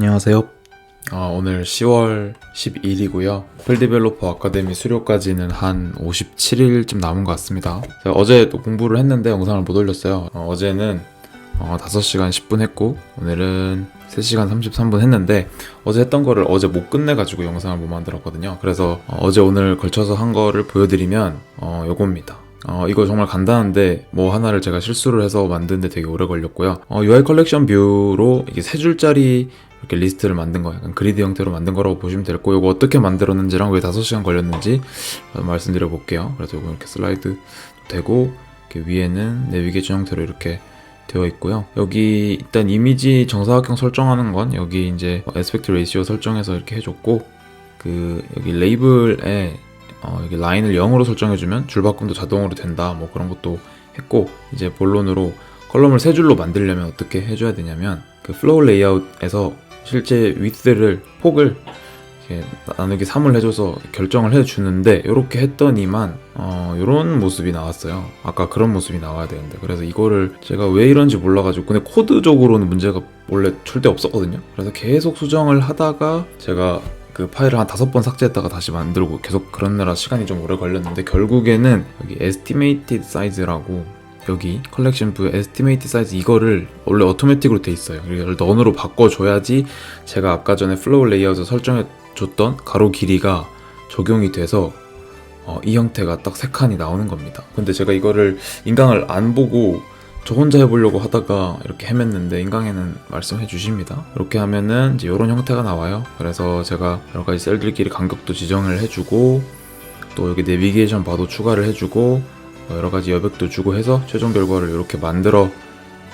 안녕하세요. 아, 오늘 10월 12일이고요. 애플 디벨로퍼 아카데미 수료까지는 한 57일쯤 남은 것 같습니다. 어제 또 공부를 했는데 영상을 못 올렸어요. 어, 제는 5시간 10분 했고 오늘은 3시간 33분 했는데 어제 했던 거를 어제 못 끝내가지고 영상을 못 만들었거든요. 그래서 어, 제 오늘 걸쳐서 한 거를 보여드리면 어, 요겁니다. 어, 이거 정말 간단한데 뭐 하나를 제가 실수를 해서 만드는데 되게 오래 걸렸고요. 어, UI 컬렉션 뷰로 이게 세 줄짜리 이렇게 리스트를 만든 거 약간 그리드 형태로 만든 거라고 보시면 될 거고 이거 어떻게 만들었는지랑 왜 5시간 걸렸는지 어, 말씀드려 볼게요. 그래서 이거 이렇게 슬라이드 되고 이렇게 위에는 내비게이션 형태로 이렇게 되어 있고요. 여기 일단 이미지 정사각형 설정하는 건 여기 이제 에스펙트 레이시오 설정해서 이렇게 해줬고 그 여기 레이블에 어, 여기 라인을 0으로 설정해주면 줄바꿈도 자동으로 된다 뭐 그런 것도 했고 이제 본론으로 컬럼을 세 줄로 만들려면 어떻게 해줘야 되냐면 그 플로우 레이아웃에서 실제 위드를 폭을 나누기 3을 해줘서 결정을 해주는데 이렇게 했더니만 어, 이런 모습이 나왔어요. 아까 그런 모습이 나와야 되는데 그래서 이거를 제가 왜 이런지 몰라가지고 근데 코드적으로는 문제가 원래 절대 없었거든요. 그래서 계속 수정을 하다가 제가 그 파일을 한 다섯 번 삭제했다가 다시 만들고 계속 그러느라 시간이 좀 오래 걸렸는데 결국에는 여기 estimated size라고 여기 컬렉션 부 estimate size 이거를 원래 오토매틱으로 돼 있어요. 이걸 넌으로 바꿔줘야지 제가 아까 전에 플로우 레이아웃을 설정해 줬던 가로 길이가 적용이 돼서 어, 이 형태가 딱 세 칸이 나오는 겁니다. 근데 제가 이거를 인강을 안 보고 저 혼자 해보려고 하다가 이렇게 헤맸는데 인강에는 말씀해 주십니다. 이렇게 하면은 이제 이런 형태가 나와요. 그래서 제가 여러 가지 셀들끼리 간격도 지정을 해주고 또 여기 내비게이션 바도 추가를 해주고 뭐 여러 가지 여백도 주고 해서 최종 결과를 이렇게 만들어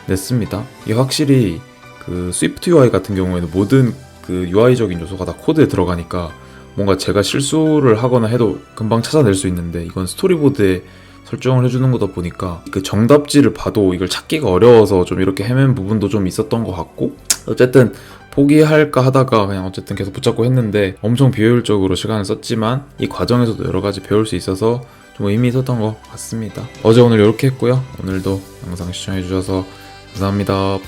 냈습니다. 이게 확실히 그 스위프트 UI 같은 경우에는 모든 그 UI적인 요소가 다 코드에 들어가니까 뭔가 제가 실수를 하거나 해도 금방 찾아낼 수 있는데 이건 스토리보드에 설정을 해주는 거다 보니까 그 정답지를 봐도 이걸 찾기가 어려워서 좀 이렇게 헤맨 부분도 좀 있었던 것 같고 어쨌든 포기할까 하다가 그냥 어쨌든 계속 붙잡고 했는데 엄청 비효율적으로 시간을 썼지만 이 과정에서도 여러 가지 배울 수 있어서 좀 의미 있었던 것 같습니다. 어제 오늘 이렇게 했고요. 오늘도 영상 시청해주셔서 감사합니다.